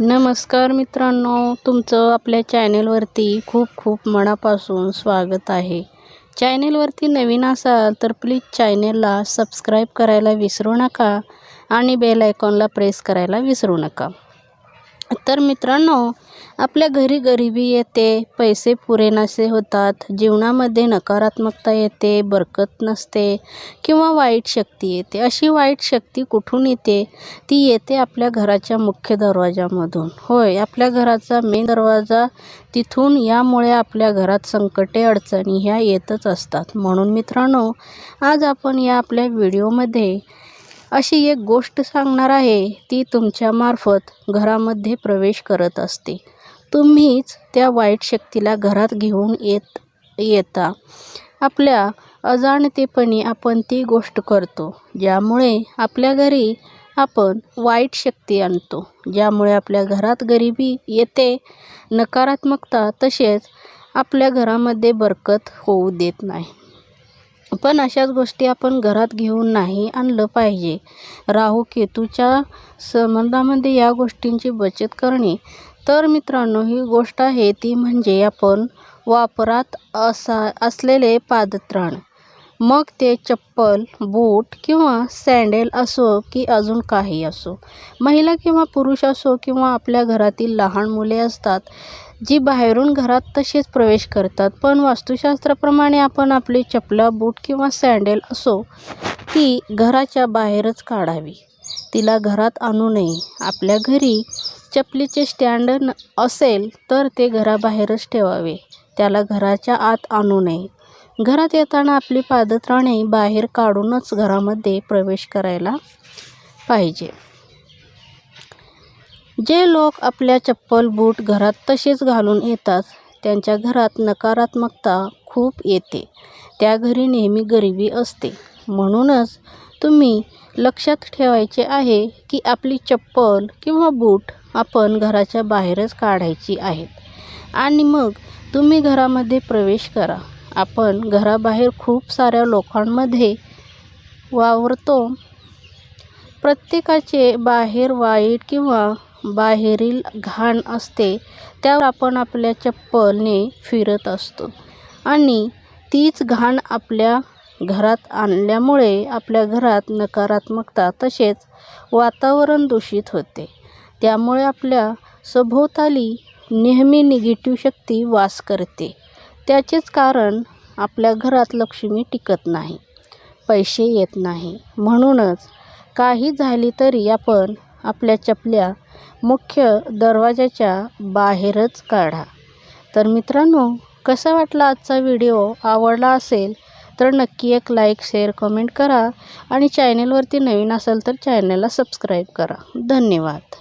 नमस्कार मित्रांनो तुमचं आपल्या चॅनेलवरती खूप खूप मनापासून स्वागत आहे. चॅनेलवरती नवीन असाल तर प्लीज चॅनेलला सबस्क्राईब करायला विसरू नका आणि बेल आयकॉनला प्रेस करायला विसरू नका. तर मित्रांनो आपल्या घरी गरिबी येते पैसे पुरे नसे होतात जीवनामध्ये नकारात्मकता येते बरकत नसते किंवा वाईट शक्ती येते. अशी वाईट शक्ती कुठून येते? ती येते आपल्या घराच्या मुख्य दरवाजामधून. होय आपल्या घराचा मेन दरवाजा तिथून यामुळे आपल्या घरात संकटे अडचणी ह्या येतच असतात. म्हणून मित्रांनो आज आपण या आपल्या व्हिडिओमध्ये अशी एक गोष्ट सांगणार आहे ती तुमच्यामार्फत घरामध्ये प्रवेश करत असते. तुम्हीच त्या वाईट शक्तीला घरात घेऊन येत येता. आपल्या अजाणतेपणी आपण ती गोष्ट करतो ज्यामुळे आपल्या घरी आपण वाईट शक्ती आणतो ज्यामुळे आपल्या घरात गरिबी येते. नकारात्मकता तसेच आपल्या घरामध्ये बरकत होऊ देत नाही. पण अशाच गोष्टी आपण घरात घेऊन नाही आणलं पाहिजे. राहू केतूच्या संबंधामध्ये या गोष्टींची बचत करणे. तर मित्रांनो ही गोष्ट आहे ती म्हणजे आपण वापरात असा असलेले पादत्राण. मग ते चप्पल बूट किंवा सँडेल असो की अजून काही असो. महिला किंवा पुरुष असो किंवा आपल्या घरातील लहान मुले असतात जी बाहेरून घरात तसेच प्रवेश करतात. पण वास्तुशास्त्राप्रमाणे आपण आपली चपला बूट किंवा सँडेल असो ती घराच्या बाहेरच काढावी. तिला घरात आणू नये. आपल्या घरी चपलीचे स्टँड न असेल तर ते घराबाहेरच ठेवावे. त्याला घराच्या आत आणू नये. घरात येताना आपली पादत्राणे बाहेर काढूनच घरामध्ये प्रवेश करायला पाहिजे. जे लोक आपल्या चप्पल बूट घरात तसेच घालून येतात त्यांच्या घरात नकारात्मकता खूप येते. त्या घरी नेहमी गरिबी असते. म्हणूनच तुम्ही लक्षात ठेवायचे आहे की आपली चप्पल किंवा बूट आपण घराच्या बाहेरच काढायची आहेत. आणि मग तुम्ही घरामध्ये प्रवेश करा. आपण घराबाहेर खूप साऱ्या लोकांमध्ये वावरतो. प्रत्येकाचे बाहेर वाईट किंवा बाहेरील घाण असते त्यावर आपण आपल्या चप्पलने फिरत असतो. आणि तीच घाण आपल्या घरात आणल्यामुळे आपल्या घरात नकारात्मकता तसेच वातावरण दूषित होते. त्यामुळे आपल्या सभोवताली नेहमी निगेटिव्ह शक्ती वास करते. त्याचेच कारण आपल्या घरात लक्ष्मी टिकत नाही पैसे येत नाही. म्हणूनच काही झाली तरी आपण आपल्या चपल्या मुख्य दरवाजाच्या बाहेरच काढा. तर मित्रांनो कसा वाटला आजचा व्हिडिओ? आवडला असेल तर नक्की एक लाईक शेअर कमेंट करा आणि चॅनेलवरती नवीन असेल तर चॅनेलला सबस्क्राईब करा. धन्यवाद.